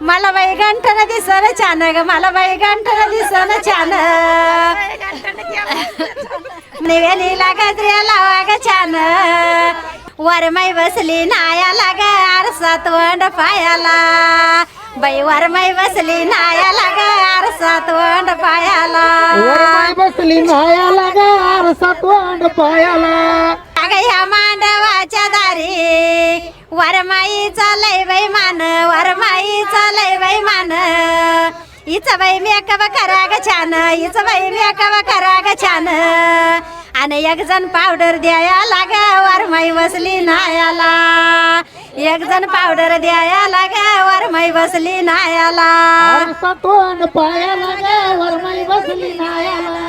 मला बाई गंठन दिसन छान ग मला बाई गंठन दिसन छान. निवेलीला गजऱ्या लावा ग छान. वरमाई बसली नायाला ग आरसात वंड पायाला. बाई वरमाई बसली नायाला ग आरसात वंड पायाला. वरमाई बसली नायाला ग आरसात वांड पायाला. अग ह्या मांडवाच्या दारी वरमाईचा लय बाई मान वरमाईचा लय बाई मान. हिच बाई मेकअप करा ग छान हिच बाई मेकअप करा ग छान. आणि एक जण पावडर द्याया लाग वरमाई बसली नायाला. एक जण पावडर द्याया लाग वरमाई बसली नायाला. आरसात वांड पायाला ग वरमाई बसली नायाला.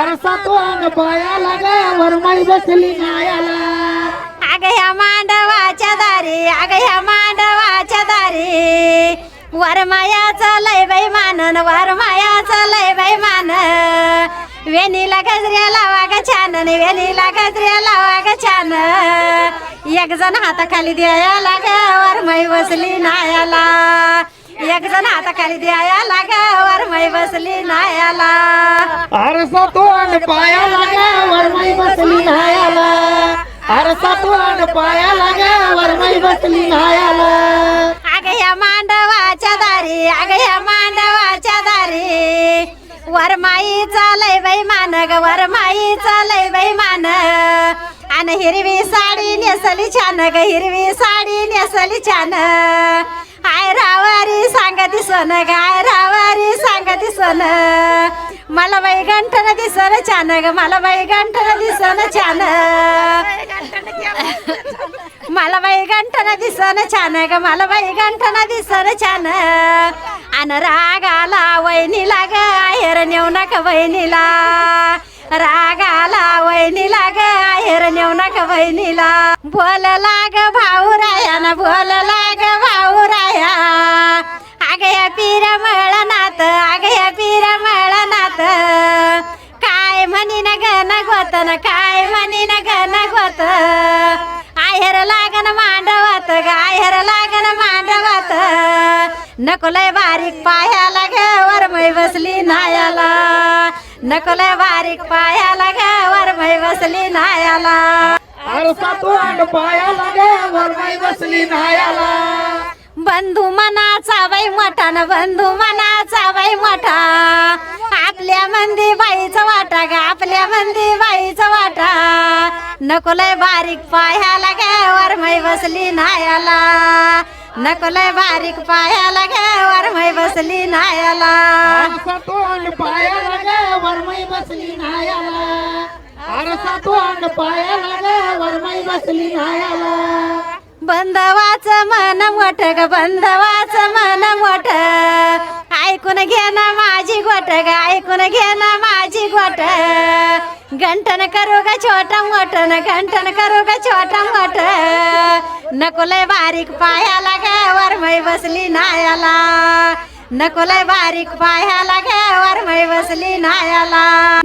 आरसात वांड पायाला ग वरमाई बसली नायाला. अग ह्या मांडवाच्या दारी अग ह्या मांडवाच्या दारी. वरमायाचं लय बाई मानन वरमायाचं लय बाई मान वेणीला गजऱ्या लावा ग छान वेणीला गजऱ्या लावा ग छान. एक जण हाताखाली द्याया लाग वरमाई बसली नायाला. एक जण हाताखाली द्याया लाग वरमय बसली नायाला. अरसा तो पायाला ग वरमाई बसली नायाला. आरसात वांड पायाला वरमाई बसली नायाला अग ह्या मांडवाच्या दारी अग ह्या मांडवाच्या दारी. वरमाई चालय बाई मान ग वरमाई चालय बाई मान आणि हिरवी साडी नेसली छान ग हिरवी साडी नेसली छान. आय रावारी सांगती सोन ग आय रावारी सांगती सोन मला बाई गंठन दिसन छान ग मला बाई गंठन दिसन छान मला बाई गंठन दिसन छान ग मला बाई गंठन दिसन छान अन रागाला वहिनीला ग आहेर नेऊ नका वहिनीला. रागाला वहिनीला ग आहेर नेऊ नका बहिणीला बोल लाग भाऊ राया ना बोल लाग न काय म्हणी न गन गोत आहेर लागन मांडवत ग आहेर लागन मांडवत. नको लय बारीक पायाला ग वरमई बसली नायाला. नको लय बारीक पायाला ग वरमई बसली नायाला. पायाला ग वरमाई बसली नायाला. बंधू मनाचा बाई मोठा न बंधू मनाचा बाई मोठा. आपल्या मंदी बाईचा वाटा ग आपल्या मंदी नको लय बारीक पायाला ग वरमई बसली नायाला. नको लय बारीक पायाला ग वरमई बसली नायाला. वांड पायाला ग वरमाई बसली नायाला. आरसात वांड पायाला ग वरमाई बसली नायाला. बंधवाच मन मोठ ग बंधवाच मन मोठ. ऐकून घे ना माझी गोट ग ऐकून घे गंठन करू ग छोट मोठ न गंठन करू ग छोट मोठ नको लय बारीक पायाला ग वरमई बसली नायाला नको लय बारीक पायाला ग वरमई बसली नायाला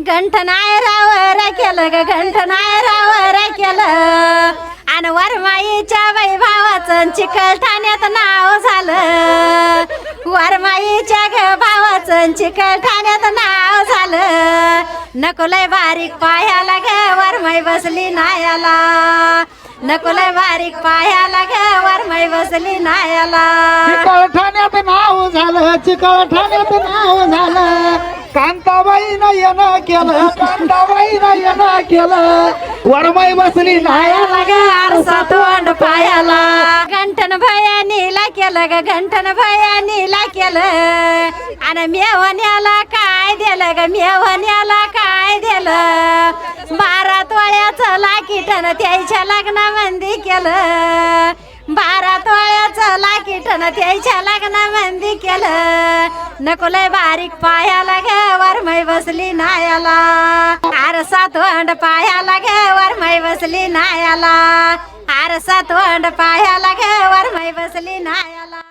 गंठन आयरावर केलं ग गंठन आयरावर केलं आणि वरमाईच्या वैभावाचं चिकल ठाण्यात नाव झालं वरमाईच्या ग भावाचं चिकल ठाण्यात नाव झालं. नको लय बारीक पायाला घ्यावर मै बसली नायाला. नको लय बारीक पायाला घ्यावर मै बसली नायाला. चिकळ ठाण्यात नाव झालं चिकळ ठाण्यात नाव झालं. कांताबाईनं येणं केलं कांताबाईनं येणं केलं. वरमाई बसली नायाला ग आरसा तोंड पायाला. गंठन भयानीला केलं ग गंठन भयानीला केलं. आणि मेवण्याला काय दिलं ग मेवण्याला काय दिलं? बारा तोळ्याचं लाकीटन त्याच्या लग्नामंदी केलं. लाकीटन त्याच्या लग्नामंदी केलं. नको लय बारीक पायाला ग वरमय बसली नायाला. आरसा तोंड पायाला ग वरमय बसली नायाला. आरसा तोंड पायाला ग वरमय बसली नायाला.